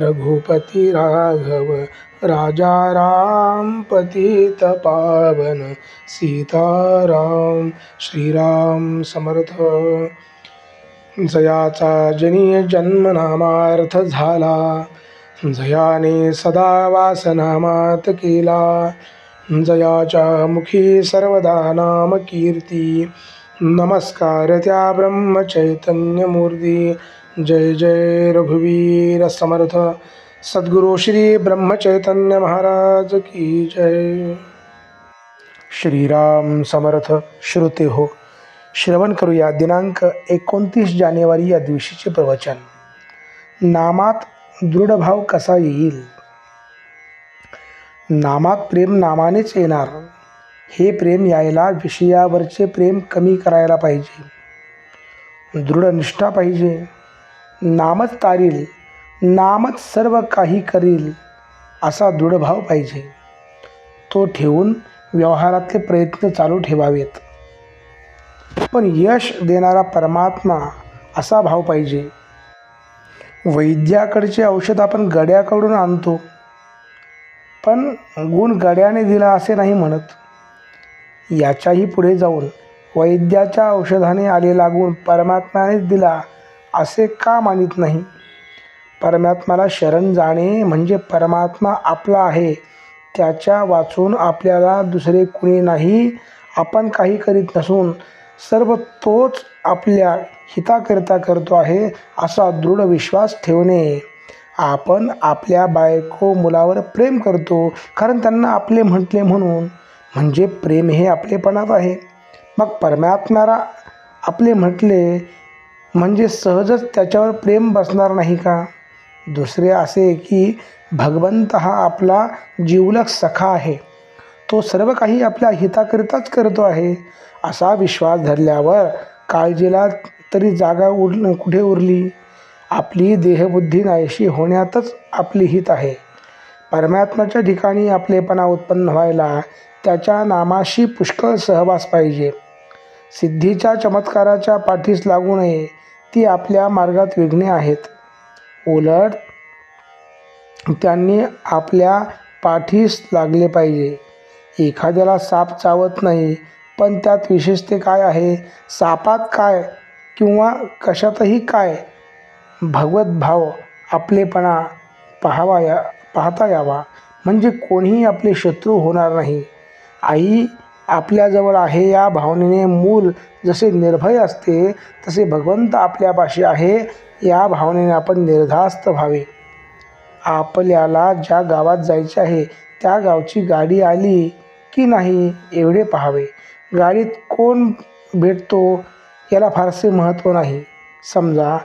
रघुपती राघव राजा राम पतित पावन सीताराम श्रीराम समर्थ। जयाचा जनी जन्मनामार्थ झाला जयाने सदा वासनामात केला जयाच्या मुखी सर्वदा नाम कीर्ती नमस्कार त्या ब्रह्मचैतन्यमूर्ती जय जय रघुवीर समर्थ। सद्गुरु श्री ब्रह्मचैतन्य महाराज की जय। श्रीराम समर्थ श्रुते हो। श्रवण करूया दिनांक एकोणतीस जानेवारी या दिवशीचे प्रवचन। नामात दृढभाव कसा येईल? नामात प्रेम नामानेच येणार। हे प्रेम यायला विषयावरचे प्रेम कमी करायला पाहिजे। दृढ निष्ठा पाहिजे। नामच तारील नामच सर्व काही करील असा दृढभाव पाहिजे. तो ठेवून व्यवहारातले प्रयत्न चालू ठेवावेत. पण यश देणारा परमात्मा असा भाव पाहिजे. वैद्याकडचे औषध आपण गड्याकडून आणतो. पण गुण गड्याने दिला असे नाही म्हणत. याच्याही पुढे जाऊन वैद्याच्या औषधाने आलेला गुण परमात्म्यानेच दिला असे का मानित नाही? परमात्म्याला शरण जाणे म्हणजे परमात्मा आपला आहे. त्याच्या वाचून आपल्याला दुसरे कुणी नाही आपण काही करीत नसून. सर्व तोच आपल्या हिताकरिता करतो आहे असा दृढ विश्वास ठेवणे. आपण आपल्या बायको मुलावर प्रेम करतो कारण त्यांना आपले म्हटले म्हणून. म्हणजे प्रेम हे आपलेपणात आहे. मग परमात्म्याला आपले म्हटले म्हणजे सहजच त्याच्यावर प्रेम बसणार नाही का? दुसरे असे की भगवंत हा आपला जीवलक सखा आहे. तो सर्व काही आपल्या हिताकरिताच करतो आहे. असा विश्वास धरल्यावर काळजीला तरी जागा उर कुठे उरली? आपली देहबुद्धी नाहीशी होण्यातच आपली हित आहे. परमात्म्याच्या ठिकाणी आपलेपणा उत्पन्न व्हायला त्याच्या नामाशी पुष्कळ सहवास पाहिजे. सिद्धीच्या चमत्काराच्या पाठीस लागू नये. ती आपल्या मार्गात विघ्ने आहेत. उलट त्यांनी आपल्या पाठीस लागले पाहिजे. एखाद्याला साप चावत नाही पण त्यात विशेषते काय आहे? सापात काय किंवा कशातही काय? भगवत भाव आपलेपणा पाहावा या पाहता यावा. म्हणजे कोणीही आपले शत्रू होणार नाही. आई आपल्याजवळ आहे या भावनेने मूल जसे निर्भय असते तसे भगवंत आपल्यापाशी आहे या भावनेने आपण निर्धास्त व्हावे. आपल्याला ज्या गावात जायचे आहे त्या गावची गाडी आली की नाही एवढे पाहावे. गाडीत कोण भेटतो याला फारसे महत्त्व नाही. समजा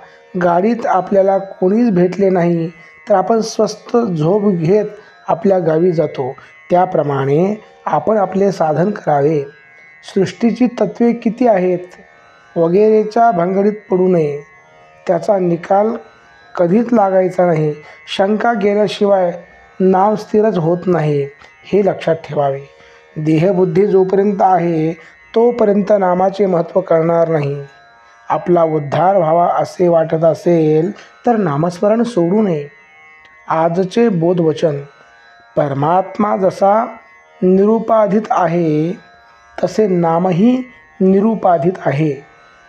गाडीत आपल्याला कोणीच भेटले नाही तर आपण स्वस्त झोप घेत आपल्या गावी जातो. त्याप्रमाणे आपण आपले साधन करावे. सृष्टीची तत्वे किती आहेत? वगैरेच्या भंगडीत पडू नये. त्याचा निकाल कधीच लागायचा नाही. शंका गेल्याशिवाय नाव स्थिरच होत नाही हे लक्षात ठेवावे. देहबुद्धी जोपर्यंत आहे तोपर्यंत नामाचे महत्त्व करणार नाही. आपला उद्धार व्हावा असे वाटत असेल तर नामस्मरण सोडू नये. आजचे बोधवचन परमात्मा जसा निरुपाधित आहे तसे नामही निरुपाधित आहे.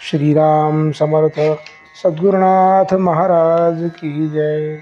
श्रीराम समर्थ सद्गुरुनाथ महाराज की जय.